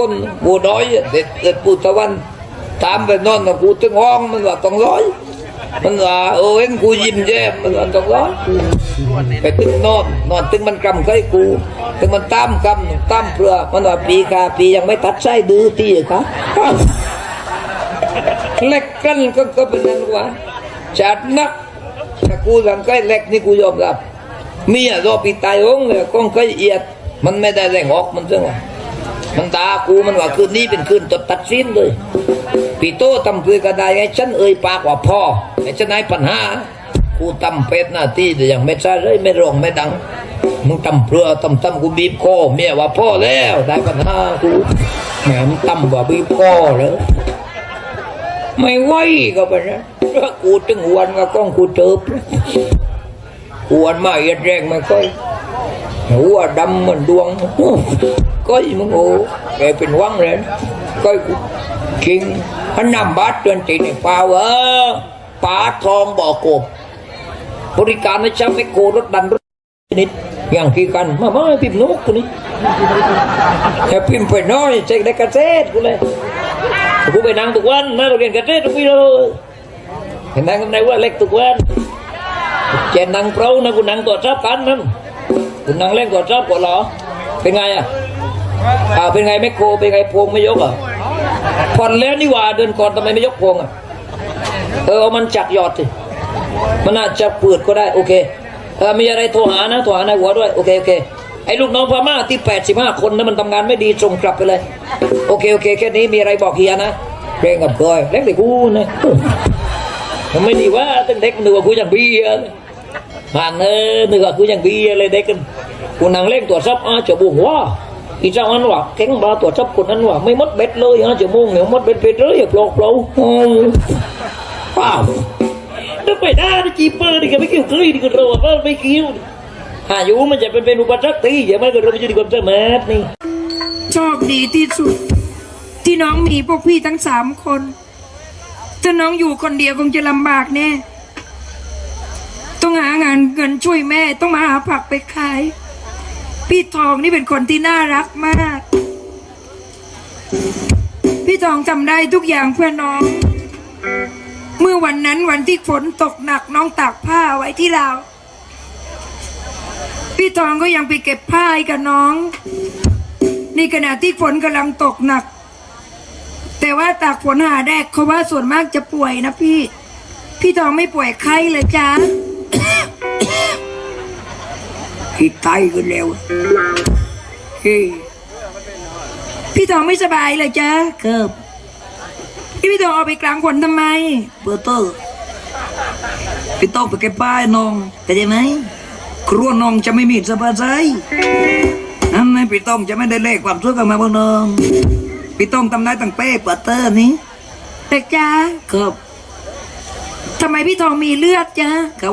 คนกูน้อยเด็ดเด็ดปูตะวันตามไปนอนกับกูตึงห้องมันว่าต้องร้อย มันว่าเออเห็นกูยิ้มแย้มมันว่าต้องร้อยไปตึงนอนนอนตึงมันกำใกล้กูตึงมันตามกำตามเพื่อมันว่าปีกาปียังไม่ตัดไส้ดื้อตีครับเล็กกันก็ก็เป็นนั้นว่าจัดนักถ้ากูทำใกล้เล็กนี่กูยอมรับเมียรอปีตายองเลยก้องใกล้เอียดมันไม่ได้แรงออกมันจังไง มันด่ากูมันว่าคืนนี้เป็นคืนตัดตัดสินเลยปีโตทำเพื่อก็ได้ไงฉันเอ่ยปากว่าพ่อไอ้ฉันให้ปัญหากูทำเป็ดหน้าที่แต่ยังไม่ใช่เลยไม่ร้องไม่ดังมึงทำเพื่อทำทำกูบีบคอเมียว่าพ่อแล้วได้ปัญหากูแหมมึงทำว่าบีบคอเลยไม่ไหวก็ไปนะกูถึงวันก็ก้องกูเติบกวนมาเอียดแรงไม่ค่อย หัวดำเหมือนดวงก้อยมึงโอ้แกเป็นวังเลยก้อยกูคิงพันนำบาทเตือนตีในฟ้าเออป้าทองบ่อกบบริการนะจ๊ะไม่โกรถดันรถนิดอย่างที่กันมามาพิมพ์นกูนี่แค่พิมพ์ไปน้อยใจได้กระเซ็ดกูเลยกูไปนั่งทุกวันนะโรงเรียนกระเทศทุกปีเลยเห็นนั่งกันไหนว่าเล็กทุกวันเจนนั่งเปล่านะกูนั่งตัวจับกันนั่น กูนั่งเล่นตัวจับกว่าเหรอ เป็นไงอะอ่าเป็นไงแมคโคเป็นไงพวงไม่ยกอะผ่อนแล้วนี่ว่าเดินก่อนทำไมไม่ยกพวงอะเออเอามันจักหยอดสิมันอาจจะเปิดก็ได้โอเคเออมีอะไรโทรหานะโทรหานายหัวด้วยโอเคโอเคไอ้ลูกน้องพม่าที่ 85 คนนะมันทำงานไม่ดีส่งกลับไปเลย โอเคโอเคแค่นี้มีอะไรบอกเฮียนะเร่งกับกอยเล็กแต่กูนะมันไม่ดีว่าตั้งเด็กนึกว่ากูยังเบียร์ผ่านเออนึกว่ากูยังเบียร์เลยเด็กกัน กูนั่งเล่นตัวซับอาจะบุ้งว่าอีเจ้าอันว่าแข็งบาตัวซับคนนั้นว่าไม่มดเบ็ดเลยอาจะมุ่งเหนียวมดเบ็ดเบ็ดเลยอย่าปลอกเปล่าโอ้ยป้าวนึกไปได้นะจีเปอร์นี่ก็ไม่เกี่ยวกับนี่ก็เราว่าไม่เกี่ยวหาอยู่มันจะเป็นเป็นอุปสรรคตีอย่ามันก็เราไม่จะดีความสามารถนี่โชคดีที่สุด ที่น้องมีพวกพี่ทั้งสามคนถ้าน้องอยู่คนเดียวคงจะลำบากแน่ต้องหางานเงินช่วยแม่ต้องมาหาผักไปขาย พี่ทองนี่เป็นคนที่น่ารักมาก พี่ทองทำได้ทุกอย่างเพื่อน้อง เมื่อวันนั้นวันที่ฝนตกหนักน้องตากผ้าไว้ที่ราวพี่ทองก็ยังไปเก็บผ้าให้กับน้อง ในขณะที่ฝนกำลังตกหนัก แต่ว่าตากฝนหาแดกเขาว่าส่วนมากจะป่วยนะพี่ พี่ทองไม่ป่วยไข้เลยจ้า พี่ไตกันแล้วเฮ้ยพี่ทองไม่สบายเลยจ้าครับพี่ทองเอาไปกลางฝนทำไมเบอร์เตอร์พี่ต้องไปเก็บป้ายน้องเข้าใจไหมครัวน้องจะไม่มีสบายใจนั่นไงพี่ต้องจะไม่ได้เลขความสุขกับมาบนน้องพี่ต้องทำได้ตั้งเป้เบอร์เตอร์นี้แต่จ้าครับทำไมพี่ทองมีเลือดจ้าเขา